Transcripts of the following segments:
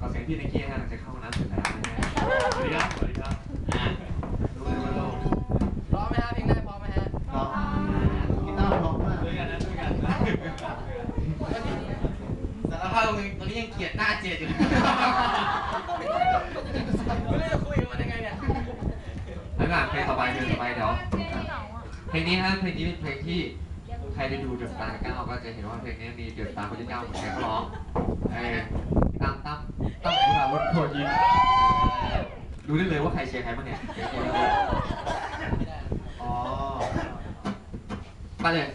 ขอเสียงพี่นิกกี้ฮะหลังจากเข้าน้ำเสร็จแล้วนะฮะสวัสดีครับสวัสดีครับอะรู้เลยว่าโลกพร้อมไหมฮะเพลงได้พร้อมไหมฮะพร้อมกีตาร์พร้อมมากด้วยกันนะด้วยกันสารภาพตรงนี้ตอนนี้ยังเกลียดหน้าเจดอยู่ไม่รู้จะคุยกับมันยังไงเนี่ยแล้วก็เพลงต่อไปเพลงต่อไปเดี๋ยวเพลงนี้ฮะเพลงนี้เป็นเพลงที่ ใครได้ดูเดอะสตาร์เก้าก็จะเห็นว่าเพลงนี้มีเดอะสตาร์คนที่เก้าเหมือนกันก็ร้องเออตั้มตั้มตั้มคุณอาวุธโคตรยิงดูได้เลยว่าใครเชียร์ใครบ้างเนี่ยเดี๋ยวเดียวเดี๋ยวอ๋อไปเลย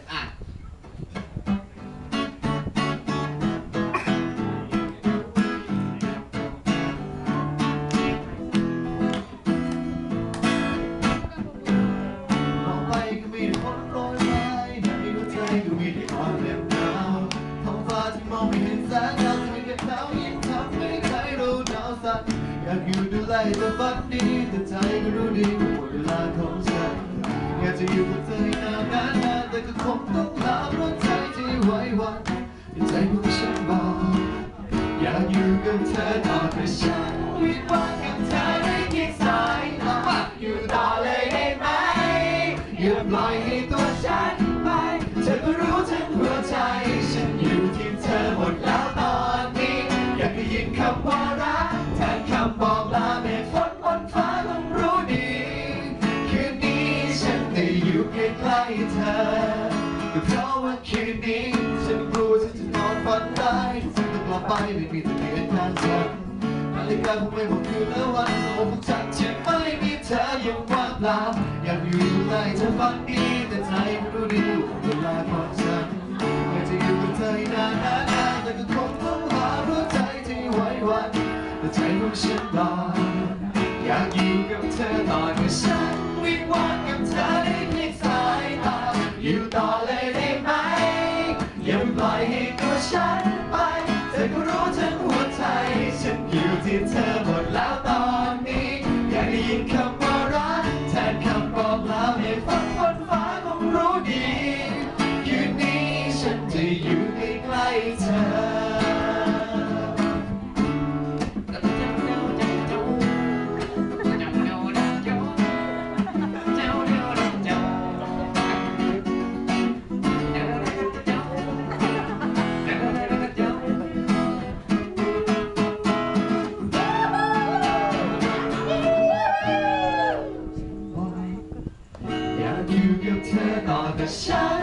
ไม่เห็นแสงดาวจะมีแต่คราวยิ่งทำให้ใครรู้หนาวสั่นอยากอยู่ดูแลเธอฝันดีแต่ใจก็รู้ดีหมดเวลาของฉันอยากจะอยู่กับเธอให้นานนานนานแต่ก็คงต้องลาเพราะใจที่ไหวหวั่นที่ใจของฉันบอกอยากอยู่กับเธอต่อแต่ฉั ไปไม่มีทะเบียนทางฉันนาฬิกาคงไม่บอกคืนและวันโอ้ของฉันที่ไม่มีเธอยังว่างเปล่าอยากอยู่ใกล้เธอฝันดีแต่ใจไม่รู้ดีว่าเวลาของฉันอยากจะอยู่กับเธอนานนานนานแต่ก็คงต้องหาหัวใจที่ไหวหวันแต่ใจของฉันรออยากอยู่กับเธอต่อเมื่อฉันวิงวอนกับเธอได้เพียงสายตาอยู่ต่อเลยได้ไหมอย่าปล่อยให้ตัวฉัน shot.